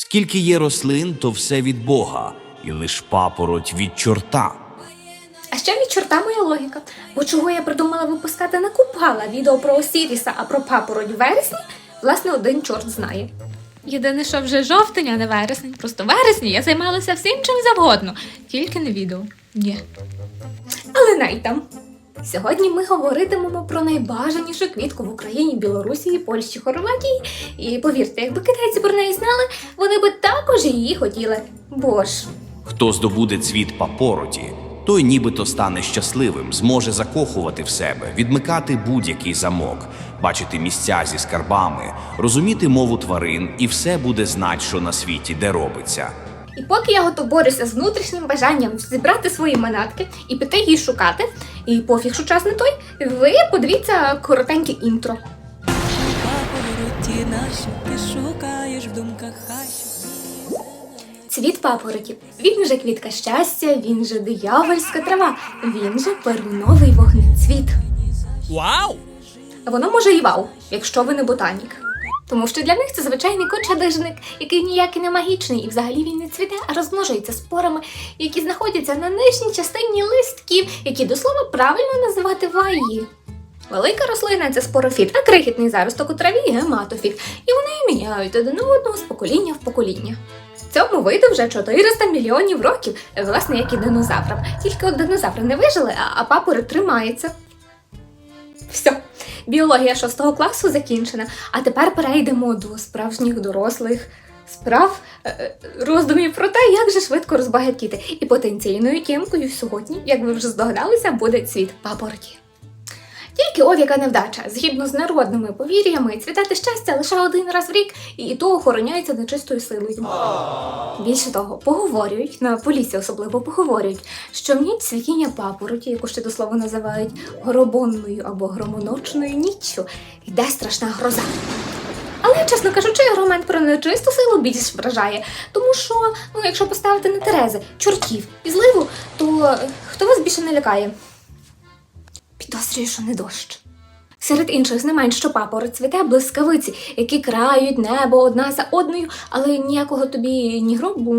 Скільки є рослин, то все від Бога, і лиш папороть від чорта. А ще від чорта моя логіка. Бо чого я придумала випускати не купала відео про Осіріса, а про папороть в вересні, власне, один чорт знає. Єдине, що вже жовтень, а не вересень. Просто вересні я займалася всім чим завгодно, тільки не відео. Ні. Але най там. Сьогодні ми говоритимемо про найбажанішу квітку в Україні, Білорусі, Польщі, Хорватії. І повірте, якби китайці про неї знали, вони би також її хотіли. Бо ж, Хто здобуде цвіт папороті, той нібито стане щасливим, зможе закохувати в себе, відмикати будь-який замок, бачити місця зі скарбами, розуміти мову тварин, і все буде знать, що на світі де робиться. І поки я ото борюся з внутрішнім бажанням зібрати свої манатки і піти її шукати, і пофіг, що час не той, ви подивіться коротеньке інтро. Ти шукаєш в думках. Цвіт папороті. Він же квітка щастя, він же диявольська трава, він же первиновий вогнецвіт. Вау! Воно може і вау, якщо ви не ботанік. Тому що для них це звичайний кочадижник, який ніякий не магічний, і взагалі він не цвіте, а розмножується спорами, які знаходяться на нижній частині листків, які до слова правильно називати ваї. Велика рослина це спорофіт, а крихітний заросток у траві гематофіт, і вони міняють один одного з покоління в покоління. Цьому виду вже 400 мільйонів років, власне, як і динозаврам. Тільки от динозаври не вижили, а, папори тримається. Все, біологія шостого класу закінчена. А тепер перейдемо до справжніх дорослих справ, е, е, роздумів про те, як же швидко розбагатіти. І потенційною кімкою сьогодні, як ви вже здогадалися, буде цвіт папороті. Тільки ов яка невдача, згідно з народними повір'ями, цвітати щастя лише один раз в рік, і то охороняється нечистою силою. Більше того, поговорюють на полісі, особливо поговорюють, що ніч цвітіння папороті, яку ще до слова називають горобонною або громоночною ніччю, йде страшна гроза. Але, чесно кажучи, аргумент про нечисту силу більш вражає, тому що, ну, якщо поставити на Терези, чортів і зливу, то е, хто вас більше не лякає? Підозрюю, що не дощ. Серед інших знамень, що папороть цвіте блискавиці, які крають небо одна за одною, але ніякого тобі ні гробу,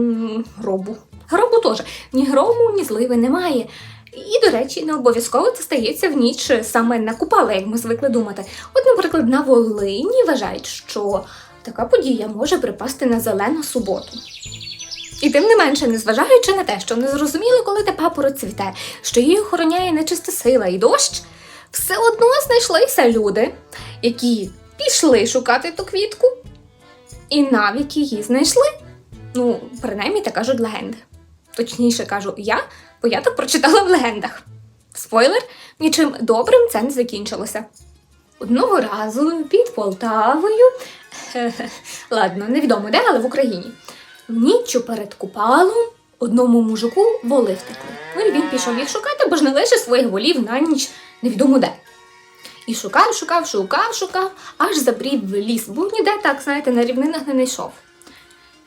гробу. Гробу теж ні грому, ні зливи немає. І, до речі, не обов'язково це стається в ніч саме на купали, як ми звикли думати. От, наприклад, на Волині вважають, що така подія може припасти на зелену суботу. І тим не менше, незважаючи на те, що не зрозуміло, коли та папороть цвіте, що її охороняє нечиста сила і дощ, все одно знайшлися люди, які пішли шукати ту квітку, і навіть її знайшли. Ну, принаймні, так кажуть легенди. Точніше кажу я, бо я так прочитала в легендах. Спойлер, нічим добрим це не закінчилося. Одного разу під Полтавою, ладно, невідомо де, але в Україні. Ніччю перед купалом одному мужику воли втекли. Ну і він пішов їх шукати, бо ж не лише своїх волів на ніч невідомо де. І шукав, шукав, шукав, шукав, аж забрів в ліс, бо ніде так, знаєте, на рівнинах не знайшов.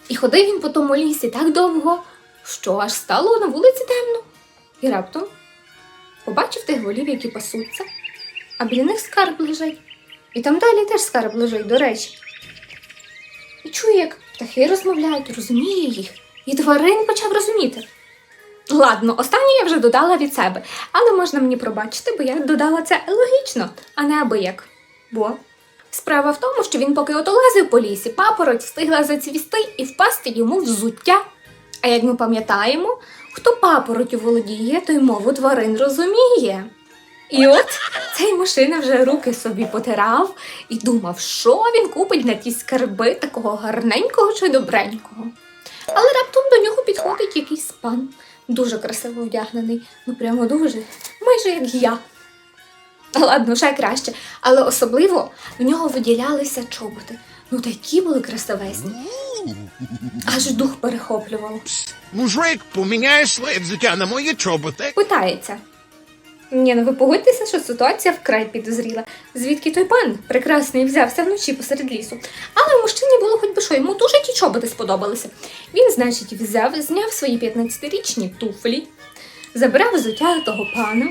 І ходив він по тому лісі так довго, що аж стало на вулиці темно. І раптом побачив тих волів, які пасуться, а біля них скарб лежить. І там далі теж скарб лежить, до речі. І чує, як птахи розмовляють, розуміє їх, і тварин почав розуміти. Ладно, останнє я вже додала від себе, але можна мені пробачити, бо я додала це логічно, а не аби як. Бо справа в тому, що він поки ото лазив по лісі, папороть встигла зацвісти і впасти йому взуття. А як ми пам'ятаємо, хто папоротю володіє, той мову тварин розуміє. І от цей мужчина вже руки собі потирав і думав, що він купить на ті скарби такого гарненького чи добренького. Але раптом до нього підходить якийсь пан, дуже красиво вдягнений, ну прямо дуже, майже як я. Ладно, ще краще, але особливо в нього виділялися чоботи. Ну такі були красивезні. Аж дух перехоплювало. Мужик, поміняєш своє взуття на мої чоботи. Питається. Ні, ну ви погодьтеся, що ситуація вкрай підозріла. Звідки той пан прекрасний взявся вночі посеред лісу. Але мужчині було хоч би що, йому дуже ті чоботи сподобалися. Він, значить, взяв, зняв свої 15-річні туфлі, забрав взуття того пана,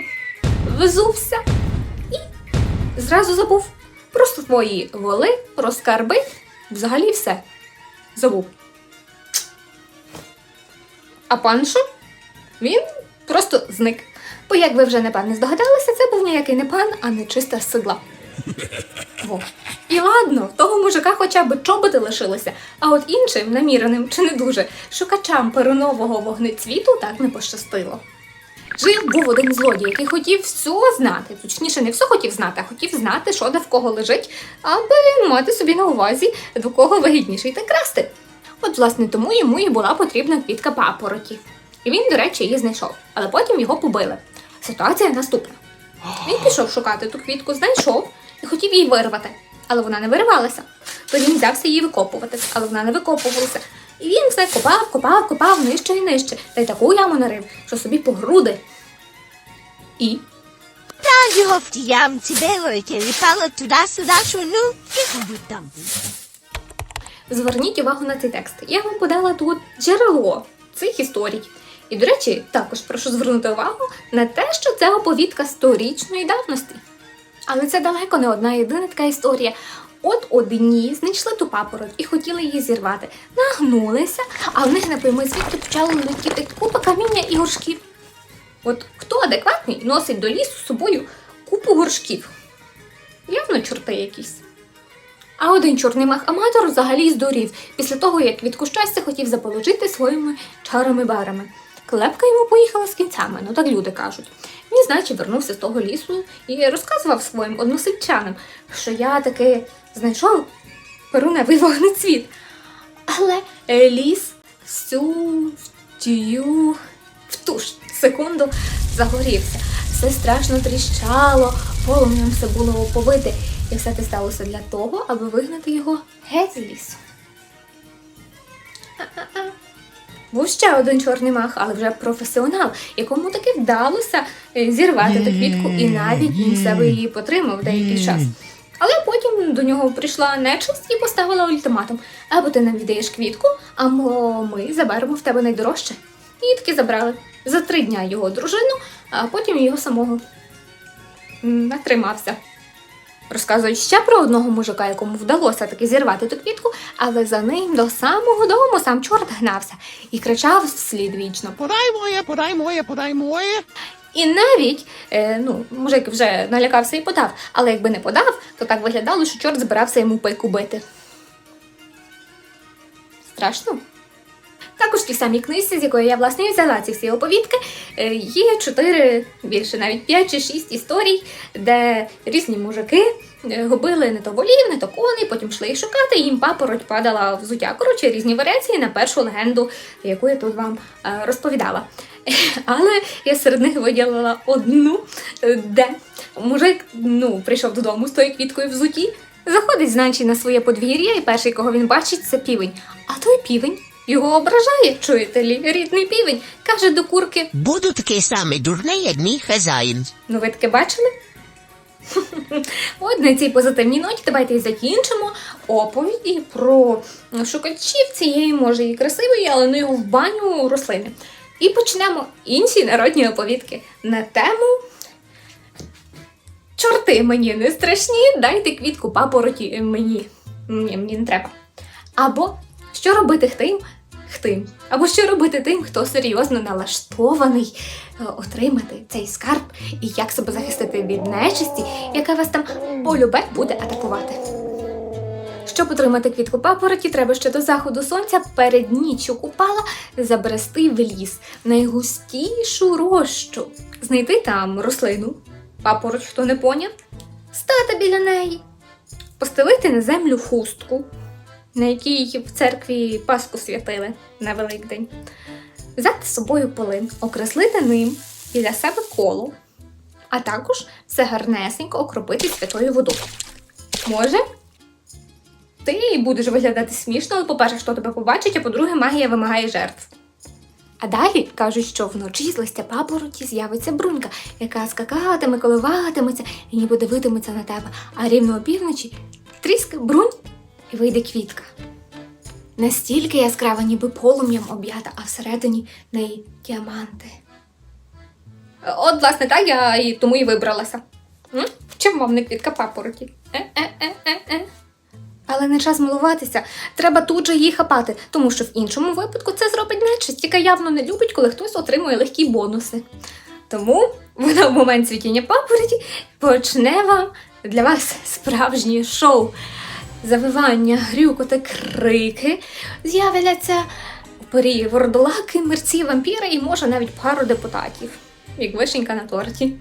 визувся і зразу забув про свої воли, про скарби, взагалі все. Забув. А пан що? Він просто зник. Бо, як ви вже напевне здогадалися, це був ніякий не пан, а нечиста сидла. Во. І ладно, того мужика хоча б чоботи лишилися, а от іншим, наміреним чи не дуже, шукачам перунового вогнецвіту так не пощастило. Жив був один злодій, який хотів все знати. Точніше, не все хотів знати, а хотів знати, що де в кого лежить, аби мати собі на увазі, до кого вигідніше йти красти. От, власне, тому йому і була потрібна квітка папороті. І він, до речі, її знайшов, але потім його побили. Ситуація наступна. Він пішов шукати ту квітку, знайшов і хотів її вирвати, але вона не виривалася. То він взявся її викопувати, але вона не викопувалася. І він все копав, копав, копав нижче і нижче, та й таку яму нарив, що собі по груди. І Та його в тій ямці било і туди-сюди, що ну, будь там. Зверніть увагу на цей текст. Я вам подала тут джерело цих історій. І, до речі, також прошу звернути увагу на те, що це оповідка сторічної давності. Але це далеко не одна єдина така історія. От одні знайшли ту папороть і хотіли її зірвати. Нагнулися, а в них на пойми звідки почали летіти купа каміння і горшків. От хто адекватний носить до лісу з собою купу горшків? Явно чорти якісь. А один чорний мах-аматор взагалі здурів після того, як від щастя хотів заположити своїми чарами-барами. Клепка йому поїхала з кінцями, ну так люди кажуть. Він, значить, вернувся з того лісу і розказував своїм односельчанам, що я таки знайшов перуневий вогнецвіт. Але е, ліс всю в тію в ту ж секунду загорівся. Все страшно тріщало, полум'ям все було оповите, і все це сталося для того, аби вигнати його геть з лісу. Був ще один чорний мах, але вже професіонал, якому таки вдалося е, зірвати ту квітку, і навіть він себе її потримав деякий час. Але потім до нього прийшла нечисть і поставила ультиматум: або ти нам віддаєш квітку, або ми заберемо в тебе найдорожче. І таки забрали за три дня його дружину, а потім його самого натримався. Розказують ще про одного мужика, якому вдалося таки зірвати ту квітку, але за ним до самого дому сам чорт гнався і кричав вслід вічно. Подай моє, подай моє, подай моє. І навіть е, ну, мужик вже налякався і подав, але якби не подав, то так виглядало, що чорт збирався йому пику бити. Страшно. Також тій самій книзі, з якої я власне і взяла ці всі оповідки, е, є чотири, більше навіть п'ять чи шість історій, де різні мужики е, губили не то волів, не то коней, потім йшли їх шукати, і їм папороть падала взуття. Коротше, різні варіації на першу легенду, яку я тут вам е, розповідала. Але я серед них виділила одну, де мужик ну, прийшов додому з тою квіткою взуті, заходить, значить, на своє подвір'я, і перший, кого він бачить, це півень. А той півень його ображає, чуєте лі, рідний півень, каже до курки: Буду такий самий дурний, як мій хазяїн. Ну, ви таке бачили? От на цій позитивній ноті давайте і закінчимо оповіді про шукачів цієї, може, і красивої, але ну його в баню рослини. І почнемо інші народні оповідки на тему Чорти мені не страшні, дайте квітку папороті мені. Ні, мені не треба. Або що робити тим, хтим, або що робити тим, хто серйозно налаштований е, отримати цей скарб і як себе захистити від нечисті, яка вас там полюбе буде атакувати. Щоб отримати квітку папороті, треба ще до заходу сонця перед ніччю купала забрести в ліс найгустішу рощу, знайти там рослину, папороч, хто не поняв, стати біля неї, постелити на землю хустку, на якій в церкві Пасху святили на Великдень, взяти з собою полин, окреслити ним біля себе коло, а також все гарнесенько окропити святою водою. Може, ти будеш виглядати смішно, але, по-перше, хто тебе побачить, а по-друге, магія вимагає жертв. А далі кажуть, що вночі з листя папороті з'явиться брунька, яка скакатиме, коливатиметься і ніби дивитиметься на тебе. А рівно опівночі тріск брунь і вийде квітка. Настільки яскрава, ніби полум'ям об'ята, а всередині неї діаманти. От, власне, так я і тому і вибралася. М? Чим вам не квітка папороті? Е-е-е-е-е. Але але не час милуватися. Треба тут же її хапати, тому що в іншому випадку це зробить нечисть, яка явно не любить, коли хтось отримує легкі бонуси. Тому вона в момент цвітіння папороті почне вам для вас справжнє шоу. Завивання, грюкоти, крики з'являться порі вордолаки, мерці, вампіри і може навіть пару депутатів, як вишенька на торті.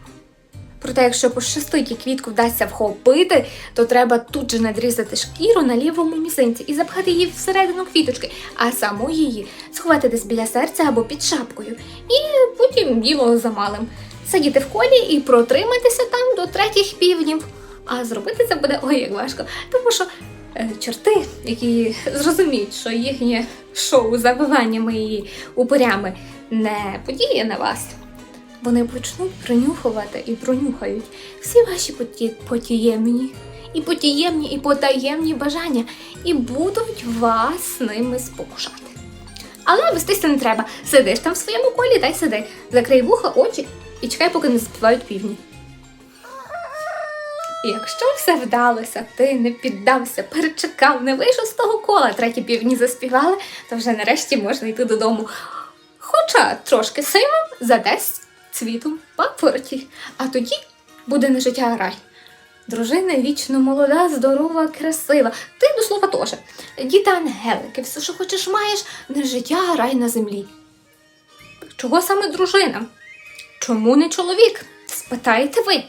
Проте, якщо пощастить і квітку вдасться вхопити, то треба тут же надрізати шкіру на лівому мізинці і запхати її всередину квіточки, а саму її сховати десь біля серця або під шапкою. І потім діло за малим. Сидіти в колі і протриматися там до третіх півднів. А зробити це буде ой як важко, тому що чорти, які зрозуміють, що їхнє шоу з завиваннями і упорями не подіє на вас. Вони почнуть пронюхувати і пронюхають всі ваші поті... потіємні, і потіємні, і потаємні бажання, і будуть вас ними спокушати. Але вестися не треба. Сидиш там в своєму колі та й сиди. Закрий вуха, очі і чекай, поки не заспівають півні. І Якщо все вдалося, ти не піддався, перечекав, не вийшов з того кола, треті півні заспівали, то вже нарешті можна йти додому. Хоча трошки сильно задасть цвітом папороті, а тоді буде не життя рай. Дружина вічно молода, здорова, красива. Ти до слова теж. Діти ангелики, все, що хочеш, маєш, не життя, а рай на землі. Чого саме дружина? Чому не чоловік? Спитаєте ви.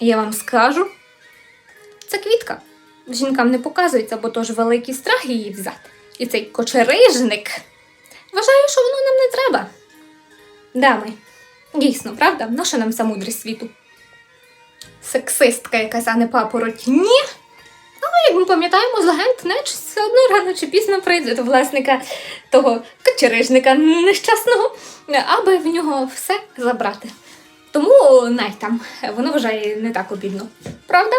Я вам скажу. Це квітка. Жінкам не показується, бо то ж великий страх її взяти. І цей кочерижник. Вважаю, що воно нам не треба. Дами, дійсно, правда? Наша нам ця мудрість світу. Сексистка, яка зане папороть. Ні. Але як ми пам'ятаємо, легенд нечисть все одно рано чи пізно прийде до власника того кочерижника нещасного, аби в нього все забрати. Тому най там, воно вважає не так обідно. Правда?